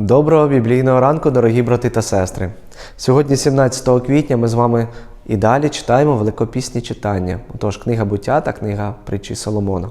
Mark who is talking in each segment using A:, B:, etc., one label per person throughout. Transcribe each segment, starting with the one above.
A: Доброго біблійного ранку, дорогі брати та сестри. Сьогодні, 17 квітня, ми з вами і далі читаємо великопісні читання. Отож, книга буття та книга притчі Соломона.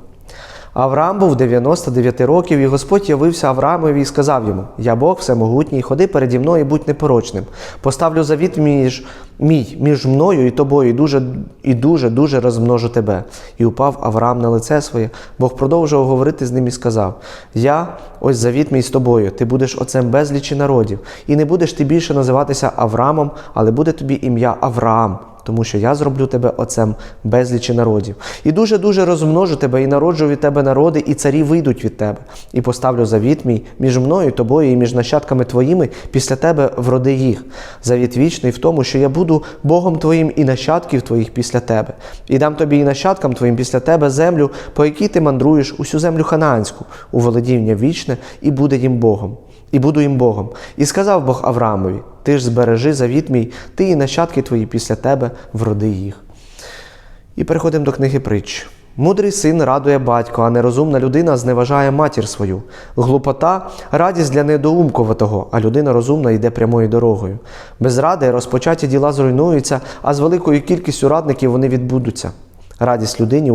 A: Авраам був 99 років, і Господь явився Авраамові і сказав йому: Я Бог всемогутній, ходи переді мною і будь непорочним. Поставлю завіт між, мій між мною і тобою, і дуже, і дуже, дуже розмножу тебе. І упав Авраам на лице своє. Бог продовжував говорити з ним і сказав: Я, ось завіт мій з тобою, ти будеш отцем безлічі народів, і не будеш ти більше називатися Авраамом, але буде тобі ім'я Авраам тому що я зроблю тебе отцем безлічі народів. І дуже-дуже розмножу тебе, і народжу від тебе народи, і царі вийдуть від тебе. І поставлю завіт мій між мною, тобою і між нащадками твоїми після тебе вроди їх. Завіт вічний в тому, що я буду Богом твоїм і нащадків твоїх після тебе. І дам тобі і нащадкам твоїм після тебе землю, по якій ти мандруєш усю землю ханаанську, у володіння вічне, і буде їм Богом. І буду їм Богом. І сказав Бог Авраамові: Ти ж збережи завіт мій, ти і нащадки твої після тебе вроди їх. І переходимо до книги притч. Мудрий син радує батько, а нерозумна людина зневажає матір свою. Глупота радість для недоумковатого, а людина розумна йде прямою дорогою. Без ради розпочаті діла зруйнуються, а з великою кількістю радників вони відбудуться. Радість людині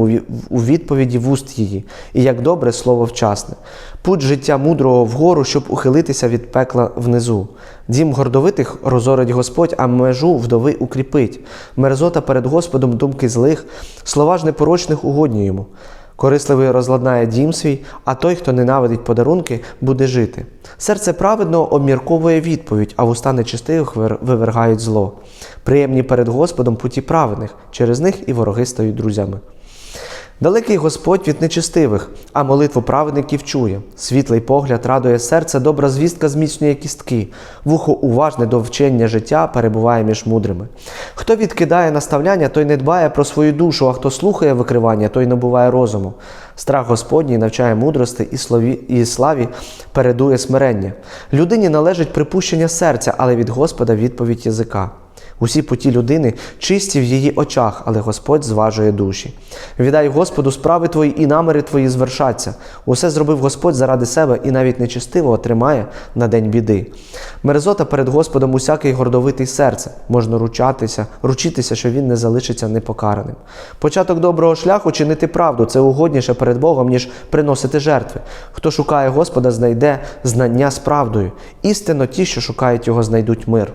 A: у відповіді в вуст її, і як добре слово вчасне. Путь життя мудрого вгору, щоб ухилитися від пекла внизу. Дім гордовитих розорить Господь, а межу вдови укріпить. Мерзота перед Господом думки злих, слова ж непорочних угодні йому. Корисливий розладнає дім свій, а той, хто ненавидить подарунки, буде жити. Серце праведного обмірковує відповідь, а вуста нечистивих вивергають зло. Приємні перед Господом путі праведних, через них і вороги стають друзями. Далекий Господь від нечистивих, а молитву праведників чує. Світлий погляд радує серце, добра звістка зміцнює кістки. Вухо уважне до вчення життя перебуває між мудрими. Хто відкидає наставляння, той не дбає про свою душу, а хто слухає викривання, той набуває розуму. Страх Господній навчає мудрости і, слові, і славі передує смирення. Людині належить припущення серця, але від Господа відповідь язика. Усі путі людини чисті в її очах, але Господь зважує душі. Віддай Господу справи твої і наміри твої звершаться. Усе зробив Господь заради себе і навіть нечистивого тримає на день біди. Мерзота перед Господом усякий гордовитий серце. Можна ручатися, ручитися, що він не залишиться непокараним. Початок доброго шляху чинити правду це угодніше перед Богом, ніж приносити жертви. Хто шукає Господа, знайде знання з правдою. Істинно ті, що шукають його, знайдуть мир.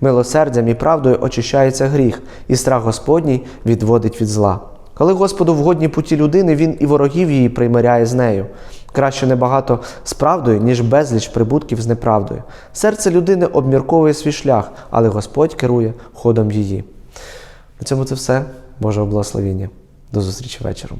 A: Милосердям і правдою очищається гріх, і страх Господній відводить від зла. Коли Господу вгодні путі людини, він і ворогів її примиряє з нею. Краще небагато з правдою, ніж безліч прибутків з неправдою. Серце людини обмірковує свій шлях, але Господь керує ходом її. На цьому це все. Божого благословіння. До зустрічі вечором.